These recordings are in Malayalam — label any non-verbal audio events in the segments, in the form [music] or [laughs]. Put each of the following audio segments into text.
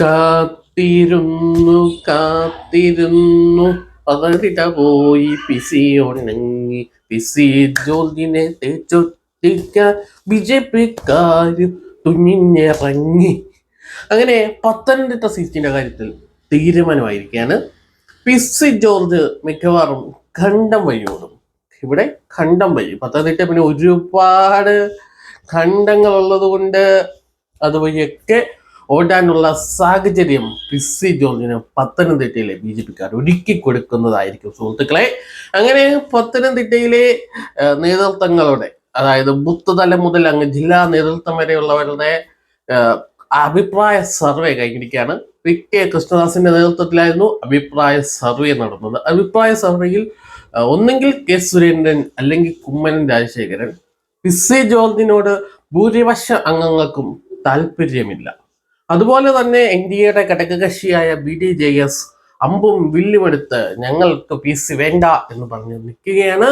കാത്തിരുന്നു കാത്തിരുന്നു. പതറിട്ട പോയി പിസി ഉണങ്ങി പിസി ജോലിനെ തേച്ചൊട്ടിക്ക ബി ജെ പിക്കാര് തുനിഞ്ഞിറങ്ങി. അങ്ങനെ പത്തനംതിട്ട സീറ്റിന്റെ കാര്യത്തിൽ തീരുമാനമായിരിക്കുകയാണ്. പിസി ജോർജ് മിക്കവാറും ഖണ്ഡം വഴി ഓടും. ഇവിടെ ഖണ്ഡം വഴി. പത്തനംതിട്ട പിന്നെ ഒരുപാട് ഖണ്ഡങ്ങൾ ഉള്ളത് കൊണ്ട് അതുവഴിയൊക്കെ ഓടാനുള്ള സാഹചര്യം പിസി ജോർജിന് പത്തനംതിട്ടയിലെ ബി ജെ പിക്കാർ ഒരുക്കി കൊടുക്കുന്നതായിരിക്കും സുഹൃത്തുക്കളെ. അങ്ങനെ പത്തനംതിട്ടയിലെ നേതൃത്വങ്ങളുടെ അതായത് ബൂത്ത് തലം മുതൽ അങ്ങ് ജില്ലാ നേതൃത്വം വരെയുള്ളവരുടെ അഭിപ്രായ സർവേ കഴിഞ്ഞിരിക്കുകയാണ്. പി. കെ. കൃഷ്ണദാസിന്റെ നേതൃത്വത്തിലായിരുന്നു അഭിപ്രായ സർവേ നടന്നത്. അഭിപ്രായ സർവേയിൽ ഒന്നെങ്കിൽ കെ. സുരേന്ദ്രൻ അല്ലെങ്കിൽ കുമ്മനം രാജശേഖരൻ. പിസി ജോർജിനോട് ഭൂരിപക്ഷ അംഗങ്ങൾക്കും താല്പര്യമില്ല അതുപോലെ തന്നെ എൻ ഡി എയുടെ ഘടകകക്ഷിയായ ബി ഡി ജെ എസ് അമ്പും വില്ലുമെടുത്ത് ഞങ്ങൾക്ക് പി സി വേണ്ട എന്ന് പറഞ്ഞ് നിൽക്കുകയാണ്.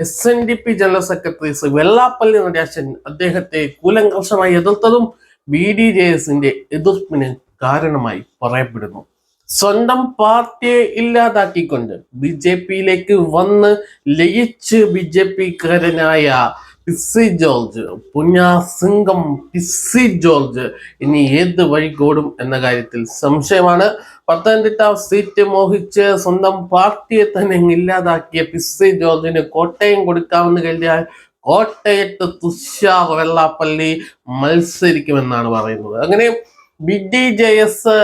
S N D P general secretary Shri Vellappally Natesan അദ്ദേഹത്തെ കൂലങ്കർഷമായി എതിർത്തതും ബി ഡി ജെ എസിന്റെ എതിർപ്പിന് കാരണമായി പറയപ്പെടുന്നു. സ്വന്തം പാർട്ടിയെ ഇല്ലാതാക്കിക്കൊണ്ട് ബി ജെ പിയിലേക്ക് വന്ന് ലയിച്ച് ബി ജെ പിക്കാരനായ പിസി ജോർജ് പുണ്യാസിംഗം പിസി ജോർജ് ഇനി ഏത് വഴികോടും എന്ന കാര്യത്തിൽ സംശയമാണ്. പത്തനംതിട്ട സീറ്റ് മോഹിച്ച് സ്വന്തം പാർട്ടിയെ തന്നെ ഇല്ലാതാക്കിയ പിസി ജോർജിന് കോട്ടയം കൊടുക്കാമെന്ന് കരുതിയാൽ കോട്ടയത്ത് തുഷാർ വെള്ളാപ്പള്ളി മത്സരിക്കുമെന്നാണ് പറയുന്നത്. അങ്ങനെ ബി ഡി ജെ എസ്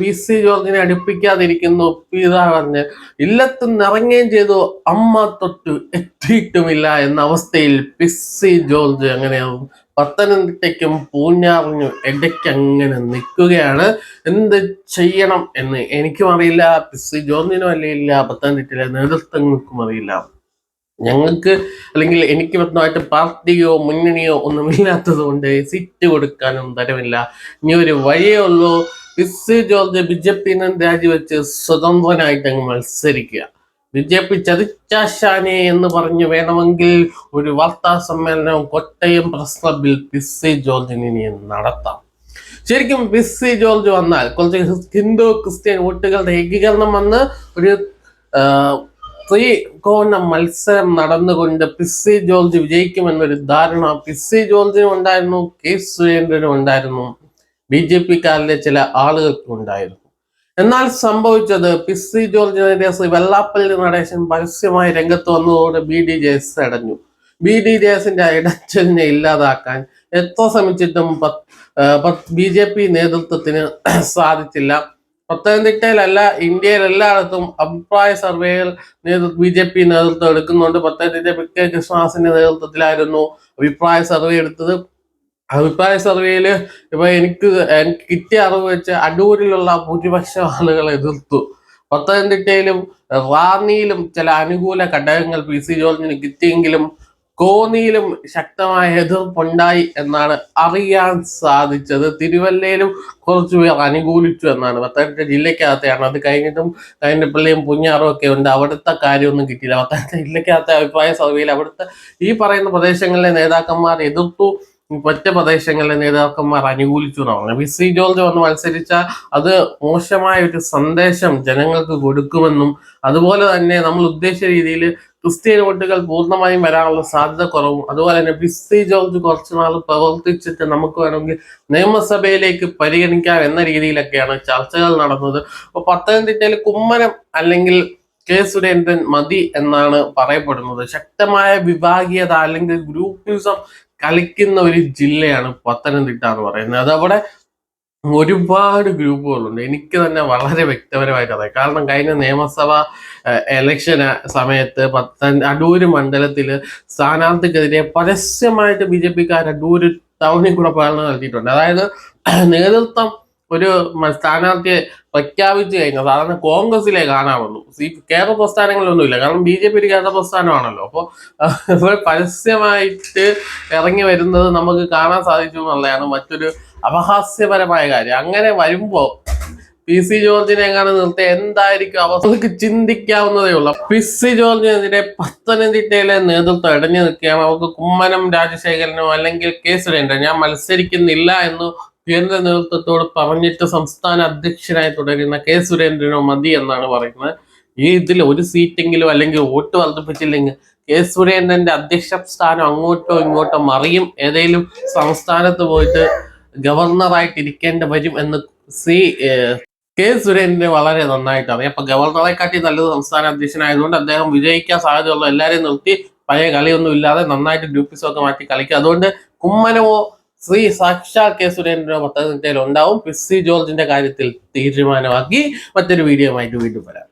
പി സി ജോർജിനെ അടുപ്പിക്കാതിരിക്കുന്നു. പിതാ പറഞ്ഞ് ഇല്ലത്ത് നിറങ്ങുകയും ചെയ്തു. അമ്മ തൊട്ട് എത്തിയിട്ടുമില്ല എന്ന അവസ്ഥയിൽ പി സി ജോർജ് അങ്ങനെ പത്തനംതിട്ടയ്ക്കും പൂഞ്ഞാറിനും ഇടയ്ക്ക് അങ്ങനെ നിൽക്കുകയാണ്. എന്ത് ചെയ്യണം എന്ന് എനിക്കും അറിയില്ല. പി സി ജോർജിനും അറിയില്ല പത്തനംതിട്ടയിലെ നേതൃത്വങ്ങൾക്കും അറിയില്ല. ഞങ്ങൾക്ക് അല്ലെങ്കിൽ എനിക്ക് വ്യക്തമായിട്ട് പാർട്ടിയോ മുന്നണിയോ ഒന്നുമില്ലാത്തത് കൊണ്ട് സീറ്റ് കൊടുക്കാനും തരമില്ല. ഇനി ഒരു വഴിയേ ഉള്ളൂ. P C George B J P രാജിവെച്ച് സ്വതന്ത്രനായിട്ട് അങ്ങ് മത്സരിക്കുക. ബി ജെ പി ചതിച്ചാശാനെ എന്ന് പറഞ്ഞു വേണമെങ്കിൽ ഒരു വാർത്താ സമ്മേളനം കൊട്ടയം പ്രസ് ക്ലബിൽ പിസി ജോർജിന് നടത്താം. ശരിക്കും പിസി ജോർജ് വന്നാൽ കുറച്ച് ഹിന്ദു ക്രിസ്ത്യൻ വോട്ടുകളുടെ ഏകീകരണം വന്ന് ഒരു ത്രികോണ മത്സരം നടന്നുകൊണ്ട് പിസി ജോർജ് വിജയിക്കുമെന്നൊരു ധാരണ പിസി ജോർജിനും ഉണ്ടായിരുന്നു കെ സുരേന്ദ്രനും ഉണ്ടായിരുന്നു ബി ജെ പിക്കാരിലെ ചില ആളുകൾക്കുണ്ടായിരുന്നു. എന്നാൽ സംഭവിച്ചത് പിസി ജോർജിനെതിരെ ശ്രീ വെള്ളാപ്പള്ളി നടേശൻ പരസ്യമായി രംഗത്ത് വന്നതോടെ ബി ഡി ജെ എസ് അടഞ്ഞു. ബി ഡി ജെ എസിന്റെ ഇടച്ചലിനെ ഇല്ലാതാക്കാൻ എത്ര ശ്രമിച്ചിട്ടും ബി ജെ പി നേതൃത്വത്തിന് സാധിച്ചില്ല. പത്തനംതിട്ടയിലല്ല ഇന്ത്യയിൽ എല്ലായിടത്തും അഭിപ്രായ സർവേകൾ നേതൃത്വം ബി ജെ പി നേതൃത്വം എടുക്കുന്നുണ്ട്. പത്തനംതിട്ട പി കെ കൃഷ്ണദാസിന്റെ നേതൃത്വത്തിലായിരുന്നു അഭിപ്രായ സർവേ എടുത്തത്. അഭിപ്രായ സർവേയിൽ ഇപ്പൊ എനിക്ക് എനിക്ക് കിട്ടിയ അറിവ് വെച്ച് അടൂരിലുള്ള ഭൂരിപക്ഷം ആളുകൾ എതിർത്തു. പത്തനംതിട്ടയിലും റാന്നിയിലും ചില അനുകൂല ഘടകങ്ങൾ പി സി ജോർജിന് കിട്ടിയെങ്കിലും കോന്നിയിലും ശക്തമായ എതിർപ്പുണ്ടായി എന്നാണ് അറിയാൻ സാധിച്ചത്. തിരുവല്ലയിലും കുറച്ചു പേർ അനുകൂലിച്ചു എന്നാണ്. പത്തനംതിട്ട ജില്ലക്കകത്തെയാണ് അത് കഴിഞ്ഞിട്ടും കഴിഞ്ഞപ്പള്ളിയും പുഞ്ഞാറും ഒക്കെ ഉണ്ട്. അവിടുത്തെ കാര്യമൊന്നും കിട്ടിയില്ല. പത്തനംതിട്ട ജില്ലക്കകത്തെ അഭിപ്രായ സർവേയിൽ അവിടുത്തെ ഈ പറയുന്ന പ്രദേശങ്ങളിലെ നേതാക്കന്മാർ എതിർത്തു. മറ്റ് പ്രദേശങ്ങളിലെ നേതാക്കന്മാർ അനുകൂലിച്ചു എന്നാണ് വി സി ജോർജ് വന്ന് മത്സരിച്ച അത് മോശമായ ഒരു സന്ദേശം ജനങ്ങൾക്ക് കൊടുക്കുമെന്നും അതുപോലെ തന്നെ നമ്മൾ ഉദ്ദേശിച്ച രീതിയിൽ ക്രിസ്ത്യൻ വോട്ടുകൾ പൂർണമായും വരാനുള്ള സാധ്യത കുറവും അതുപോലെ തന്നെ പി സി ജോർജ് കുറച്ചു നാൾ പ്രവർത്തിച്ചിട്ട് നമുക്ക് വേണമെങ്കിൽ നിയമസഭയിലേക്ക് പരിഗണിക്കാം എന്ന രീതിയിലൊക്കെയാണ് ചർച്ചകൾ നടന്നത്. അപ്പൊ പത്തനംതിട്ടയിൽ കുമ്മനം അല്ലെങ്കിൽ കെ സുരേന്ദ്രൻ മതി എന്നാണ് പറയപ്പെടുന്നത്. ശക്തമായ വിഭാഗീയത അല്ലെങ്കിൽ ഗ്രൂപ്പിസം കളിക്കുന്ന ഒരു ജില്ലയാണ് പത്തനംതിട്ട എന്ന് പറയുന്നത്. അതവിടെ ഒരുപാട് ഗ്രൂപ്പുകളുണ്ട്. എനിക്ക് തന്നെ വളരെ വ്യക്തപരമായിട്ട് അറിയാം കാരണം കഴിഞ്ഞ നിയമസഭ എലക്ഷൻ സമയത്ത് പത്തൻ അടൂര് മണ്ഡലത്തിൽ സ്ഥാനാർത്ഥിക്കെതിരെ പരസ്യമായിട്ട് ബി ജെ പിക്കാർ അടൂര് ടൗണിൽ കൂടെ പ്രകടനം നടത്തിയിട്ടുണ്ട്. അതായത് നേതൃത്വം ഒരു സ്ഥാനാർത്ഥിയെ പ്രഖ്യാപിച്ചു കഴിഞ്ഞാൽ സാധാരണ കോൺഗ്രസിലെ കാണാവുള്ളൂ. ഈ കേരള പ്രസ്ഥാനങ്ങളിലൊന്നുമില്ല. കാരണം ബി ജെ പി ഒരു കേരള പ്രസ്ഥാനമാണല്ലോ. [laughs] അപ്പോൾ പരസ്യമായിട്ട് ഇറങ്ങി വരുന്നത് നമുക്ക് കാണാൻ സാധിച്ചു എന്നുള്ളതാണ് മറ്റൊരു അപഹാസ്യപരമായ കാര്യം. അങ്ങനെ വരുമ്പോൾ പി സി ജോർജിനെ എങ്ങനെ നിർത്തി എന്തായിരിക്കും അവസ്ഥക്ക് ചിന്തിക്കാവുന്നതേ ഉള്ളൂ. പി സി ജോർജിനെതിരെ പത്തനംതിട്ടയിലെ നേതൃത്വം ഇടഞ്ഞു നിൽക്കുകയാണ്. അവർക്ക് കുമ്മനം രാജശേഖരനോ അല്ലെങ്കിൽ കെ സുരേന്ദ്രൻ. ഞാൻ മത്സരിക്കുന്നില്ല എന്ന് കേന്ദ്ര നേതൃത്വത്തോട് പറഞ്ഞിട്ട് സംസ്ഥാന അധ്യക്ഷനായി തുടരുന്ന കെ സുരേന്ദ്രനോ മതി എന്നാണ് പറയുന്നത്. ഈ ഇതിൽ ഒരു സീറ്റെങ്കിലും അല്ലെങ്കിൽ വോട്ട് വർദ്ധിപ്പിച്ചില്ലെങ്കിൽ കെ സുരേന്ദ്രന്റെ അധ്യക്ഷ സ്ഥാനം അങ്ങോട്ടോ ഇങ്ങോട്ടോ മറിയും. ഏതെങ്കിലും സംസ്ഥാനത്ത് പോയിട്ട് ഗവർണറായിട്ട് ഇരിക്കേണ്ടി വരും എന്ന് സി കെ സുരേന്ദ്രന് വളരെ നന്നായിട്ട് അറിയാം അപ്പൊ ഗവർണറെ കാട്ടി നല്ലത് സംസ്ഥാന അധ്യക്ഷനായതുകൊണ്ട് അദ്ദേഹം വിജയിക്കാൻ സാധ്യതയുള്ള എല്ലാവരെയും നിർത്തി പഴയ കളിയൊന്നും ഇല്ലാതെ നന്നായിട്ട് ഡ്യൂപ്പിസൊക്കെ മാറ്റി കളിക്കുക. അതുകൊണ്ട് കുമ്മനമോ ശ്രീ സാക്ഷാൽ കെ സുരേന്ദ്രനോ പത്തനംതിട്ടയിൽ ഉണ്ടാവും പിസ്സി ജോർജിന്റെ കാര്യത്തിൽ തീരുമാനമാക്കി മറ്റൊരു വീഡിയോ ആയിട്ട് വീണ്ടും വരാം.